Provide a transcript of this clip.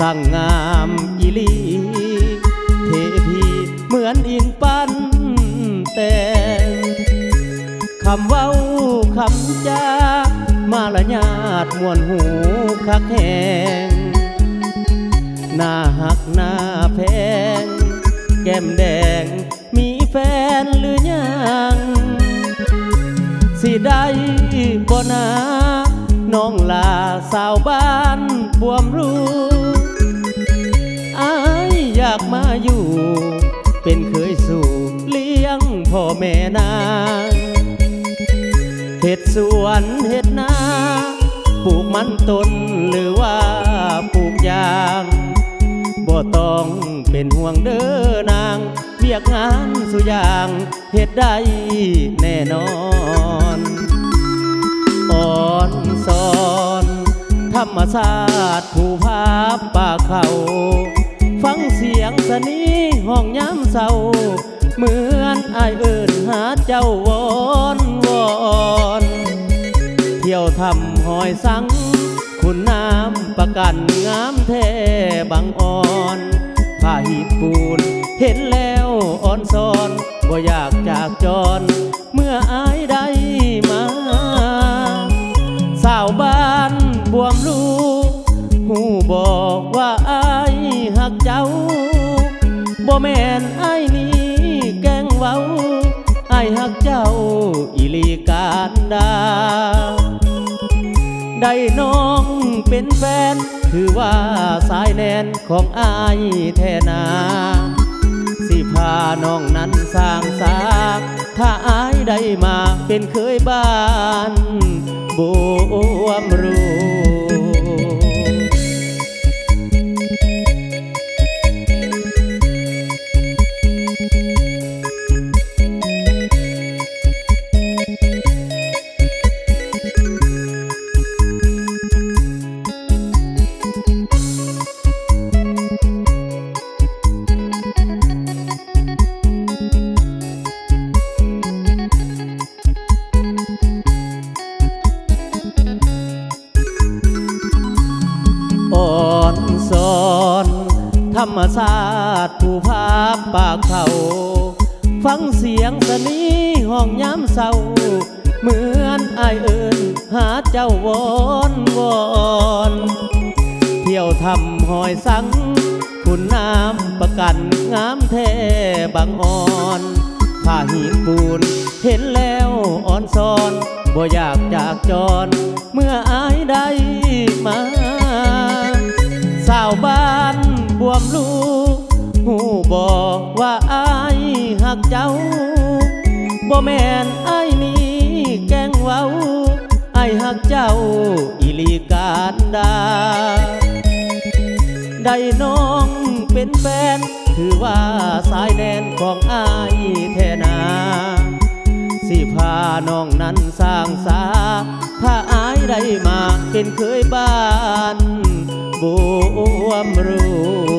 สั่งงามอีลีเทพีเหมือนอิงปันแต่คำเว้าคำจามาละญาดมวนหูคักแหงหน้าหักหน้าแพง แก้มแดงมีแฟนหรือยังสิได้บ่นาน้องลาสาวบ้านบวมรู้ายอยากมาอยู่ เป็นเคยสู่เลี้ยงพ่อแม่นางเห็ดสวนเห็ดนาปลูกมันต้นหรือว่าปลูกยางบ่ต้องเป็นห่วงเด้อนางเวียกงานสุอย่างเฮ็ดได้แน่นอนอ่อนสอน ธรรมชาติผู้พาป่าเขา ฟังเสียงสนีห้องย้ำเศร้าเหมือนอายเอิญหาเจ้าวอนวอนเที่ยวทำหอยสัง คุณน้ำประกันงามแท้บังอ่อนผ้าหีบปูน เห็นแล้วอ่อนซอนบ่อยากจากจร เมื่ออา หักเจ้าบ่แม่นอายนี้แกงเว้าไอายหักเจ้าอีลีการดา ได้น้องเป็นแฟน ถือว่าสายแนนของอายแทนา สิพาน้องนั้นสร้างสาถ้าอายได้มาเป็นเคยบ้านบวมรู้ รรมชาติผู้พาปากเขา ฟังเสียงสนีห้องย้ำเศร้า เหมือนอายเอิญหาเจ้าวอนวอนเที่ยวทำหอยสัง คุณน้ำประกันงามแท้บางอ่อนผ้าหีบปูน เห็นแล้วอ่อนซอนบ่อยากจากจร เมื่ออาย ลูกหูบอกว่าอายหักเจ้าบ่แม่นอายนี้แกงเว้าอายหักเจ้าอีลีการดา ได้น้องเป็นแฟนคือว่าสายแดนของอายแทนาสิพาน้องนั้นสร้างสา ถ้าอายได้มาเป็นเคยบ้านบวมรู้